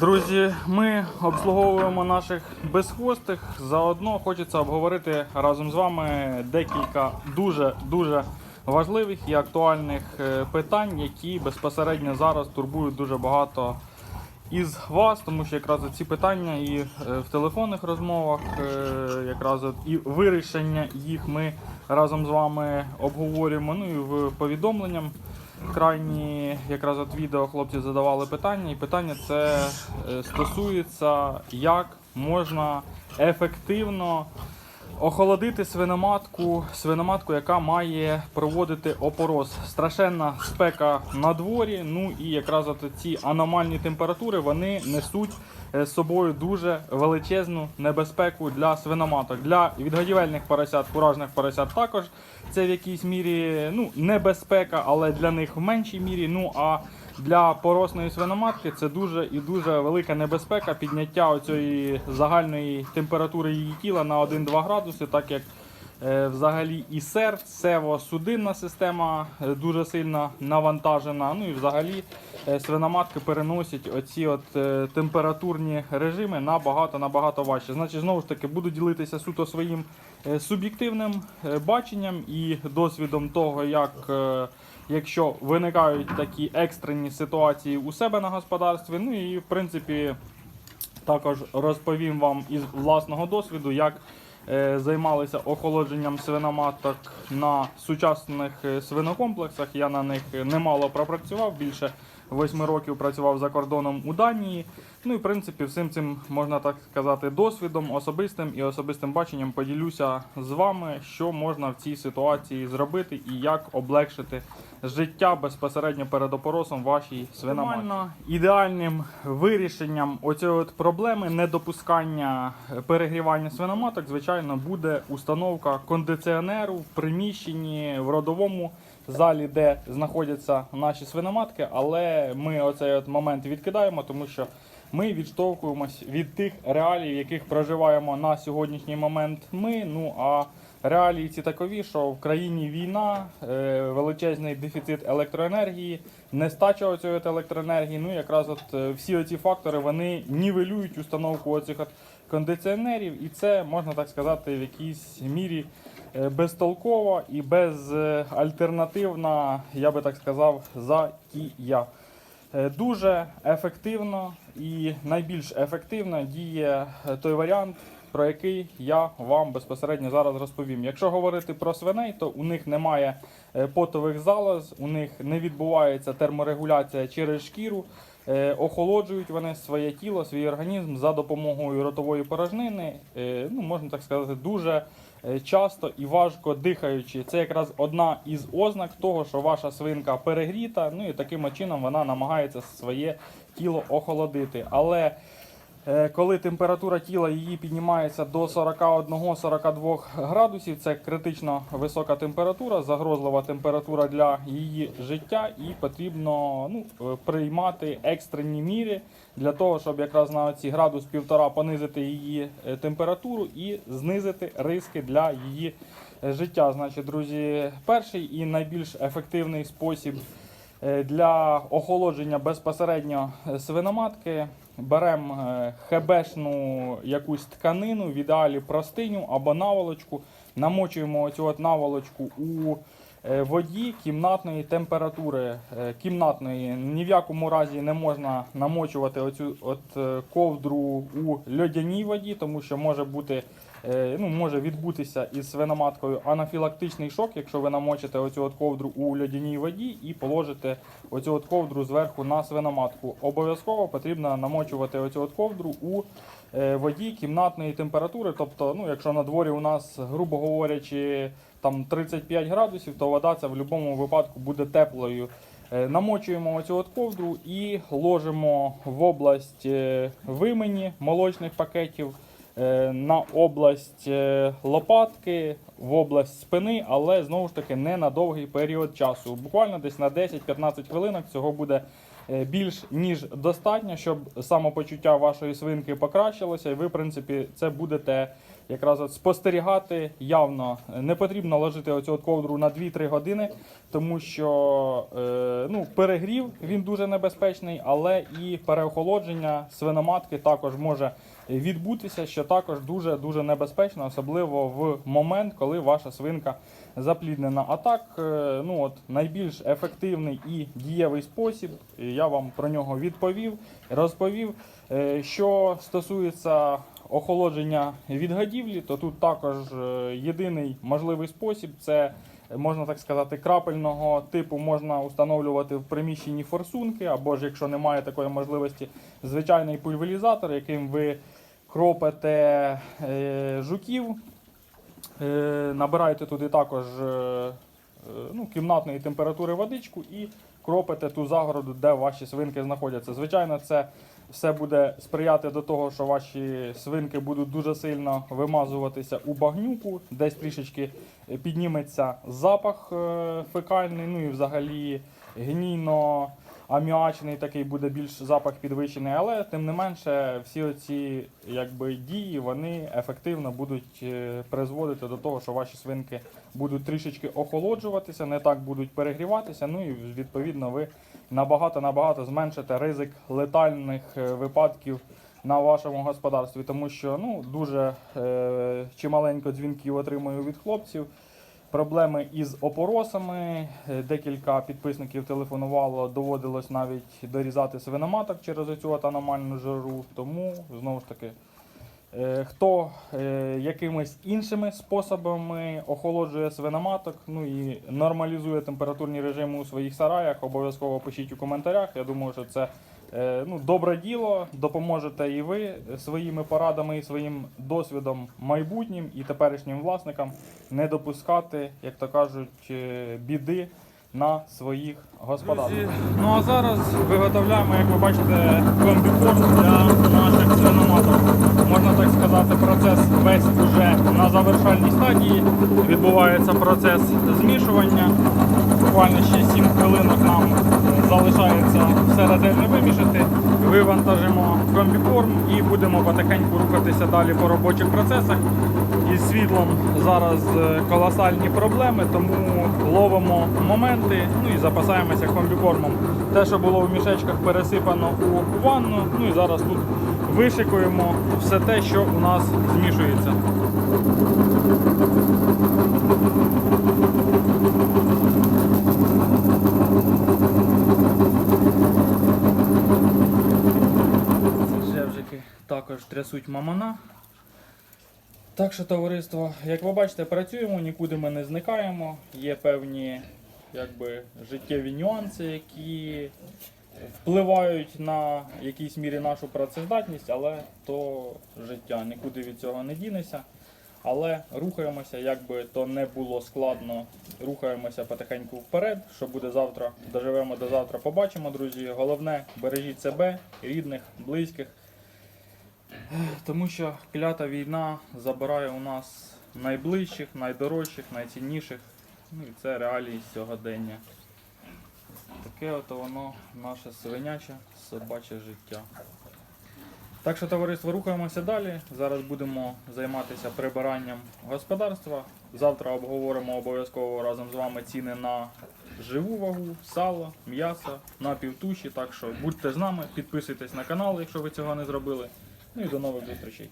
Друзі, ми обслуговуємо наших безхвостих. Заодно хочеться обговорити разом з вами декілька дуже дуже важливих і актуальних е, питань, які безпосередньо зараз турбують дуже багато із вас, тому що якраз ці питання і е, в телефонних розмовах, е, якраз і вирішення їх ми разом з вами обговорюємо. Ну і в повідомленням крайні якраз от відео хлопці задавали питання, і питання це е, стосується, як можна ефективно охолодити свиноматку, свиноматку, яка має проводити опорос. Страшенна спека на дворі. Ну і якраз от ці аномальні температури вони несуть е, з собою дуже величезну небезпеку для свиноматок. Для відгодівельних поросят, куражних поросят також це в якійсь мірі ну, небезпека, але для них в меншій мірі. Ну а для поросної свиноматки це дуже і дуже велика небезпека підняття оцієї загальної температури її тіла на 1-2 градуси, так як е, взагалі і серце, судинна система е, дуже сильно навантажена. Ну і взагалі е, свиноматки переносять оці от температурні режими набагато набагато важче. Значить, знову ж таки, буду ділитися суто своїм суб'єктивним е, баченням і досвідом того, як. е, Якщо виникають такі екстрені ситуації у себе на господарстві, ну і в принципі також розповім вам із власного досвіду, як е, займалися охолодженням свиноматок на сучасних е, свинокомплексах. Я на них немало пропрацював, більше восьми років працював за кордоном у Данії. Ну і в принципі всім цим можна так сказати досвідом особистим і особистим баченням поділюся з вами, що можна в цій ситуації зробити і як облегшити життя безпосередньо перед опоросом вашій свиноматці. Ідеальним вирішенням оцієї от проблеми недопускання перегрівання свиноматок, звичайно, буде установка кондиціонеру в приміщенні в родовому залі, де знаходяться наші свиноматки. Але ми оцей от момент відкидаємо, тому що ми відштовхуємось від тих реалій, яких проживаємо на сьогоднішній момент ми. Ну а реалії ці такові, що в країні війна, е, величезний дефіцит електроенергії, нестача цієї електроенергії. Ну якраз от е, всі ці фактори вони нівелюють установку оцих от кондиціонерів, і це можна так сказати в якійсь мірі безтолкова і безальтернативна, я би так сказав, затія. Е, Дуже ефективно і найбільш ефективно діє е, той варіант, про який я вам безпосередньо зараз розповім. Якщо говорити про свиней, то у них немає е, потових залоз, у них не відбувається терморегуляція через шкіру. Е, Охолоджують вони своє тіло, свій організм за допомогою ротової порожнини. е, Ну, можна так сказати, дуже е, часто і важко дихаючи. Це якраз одна із ознак того, що ваша свинка перегріта. Ну і таким чином вона намагається своє тіло охолодити. Але Коли температура тіла її піднімається до 41-42 градусів, це критично висока температура, загрозлива температура для її життя, і потрібно ну, е, приймати екстрені міри для того, щоб якраз на ці градус півтора понизити її е, температуру і знизити риски для її е, життя. Значить, друзі, перший і найбільш ефективний спосіб Е, Для охолодження безпосередньо е, свиноматки беремо е, хебешну якусь тканину, в ідеалі простиню або наволочку, намочуємо оцю от наволочку у е, воді кімнатної температури. Е, Кімнатної ні в якому разі не можна намочувати оцю от ковдру у льодяній воді, тому що може бути ну, може відбутися із свиноматкою анафілактичний шок, якщо ви намочите оцю от ковдру у льодяній воді і положите оцю от ковдру зверху на свиноматку. Обов'язково потрібно намочувати оцю от ковдру у е, воді кімнатної температури. Тобто, ну, якщо на дворі у нас, грубо говорячи, там 35 градусів, то вода ця в будь-якому випадку буде теплою. Е, Намочуємо оцю от ковдру і ложимо в область е, вимені молочних пакетів, е, на область е, лопатки, в область спини, але знову ж таки не на довгий період часу. Буквально десь на 10-15 хвилинок цього буде е, більш ніж достатньо, щоб самопочуття вашої свинки покращилося, і ви, в принципі, це будете якраз от спостерігати явно не потрібно ложити оцю ковдру на 2-3 години, тому що е, ну, перегрів він дуже небезпечний, але і переохолодження свиноматки також може відбутися, що також дуже дуже небезпечно, особливо в момент, коли ваша свинка запліднена. А так, е, ну от найбільш ефективний і дієвий спосіб, я вам про нього відповів, розповів. Е, Що стосується охолодження від гадівлі, то тут також е, єдиний можливий спосіб це. Можна так сказати, крапельного типу можна встановлювати в приміщенні форсунки, або ж якщо немає такої можливості, звичайний пульверізатор, яким ви кропите е, жуків, е, набираєте туди також ну, кімнатної температури водичку і кропите ту загороду, де ваші свинки знаходяться. Звичайно, це все буде сприяти до того, що ваші свинки будуть дуже сильно вимазуватися у багнюку, десь трішечки підніметься запах е, фекальний, ну і взагалі гнійно. Аміачний такий буде більш запах підвищений, але тим не менше, всі оці якби дії вони ефективно будуть е, призводити до того, що ваші свинки будуть трішечки охолоджуватися, не так будуть перегріватися. Ну і відповідно ви набагато набагато зменшите ризик летальних е, випадків на вашому господарстві, тому що ну дуже е, чималенько дзвінків отримую від хлопців. Проблеми із опоросами. Е, Декілька підписників телефонувало, доводилось навіть дорізати свиноматок через оцю аномальну жару. Тому знову ж таки, е, хто е, якимись іншими способами охолоджує свиноматок, ну і нормалізує температурні режими у своїх сараях, обов'язково пишіть у коментарях. Я думаю, що це ну, добре діло. Допоможете і ви своїми порадами і своїм досвідом майбутнім і теперішнім власникам не допускати, як то кажуть, е, біди на своїх господарствах. Ну а зараз виготовляємо, як ви бачите, комбікорм для наших свиноматок. Можна так сказати, процес весь уже на завершальній стадії. Відбувається процес змішування. Буквально ще 7 хвилинок нам залишається все ретельно вимішати. Вивантажимо комбікорм і будемо потихеньку рухатися далі по робочих процесах. Із світлом зараз е, колосальні проблеми, тому ловимо моменти, ну і запасаємося комбікормом. Те, що було в мішечках, пересипано у ванну. Ну і зараз тут вишикуємо все те, що у нас змішується. Також трясуть мамана. Так що, товариство, як ви бачите, працюємо, нікуди ми не зникаємо. Є певні якби, життєві нюанси, які впливають на якійсь мірі нашу працездатність, але то життя, нікуди від цього не дінеся. Але рухаємося, як би то не було складно, рухаємося потихеньку вперед. Що буде завтра, доживемо до завтра, побачимо, друзі. Головне, бережіть себе, рідних, близьких. Тому що клята війна забирає у нас найближчих, найдорожчих, найцінніших. Ну і це реалії сьогодення. Таке от воно наше свиняче собаче життя. Так що, товариство, рухаємося далі. Зараз будемо займатися прибиранням господарства. Завтра обговоримо обов'язково разом з вами ціни на живу вагу, сало, м'ясо, на півтуші. Так що будьте з нами, підписуйтесь на канал, якщо ви цього не зробили. Ну і до нових зустрічей.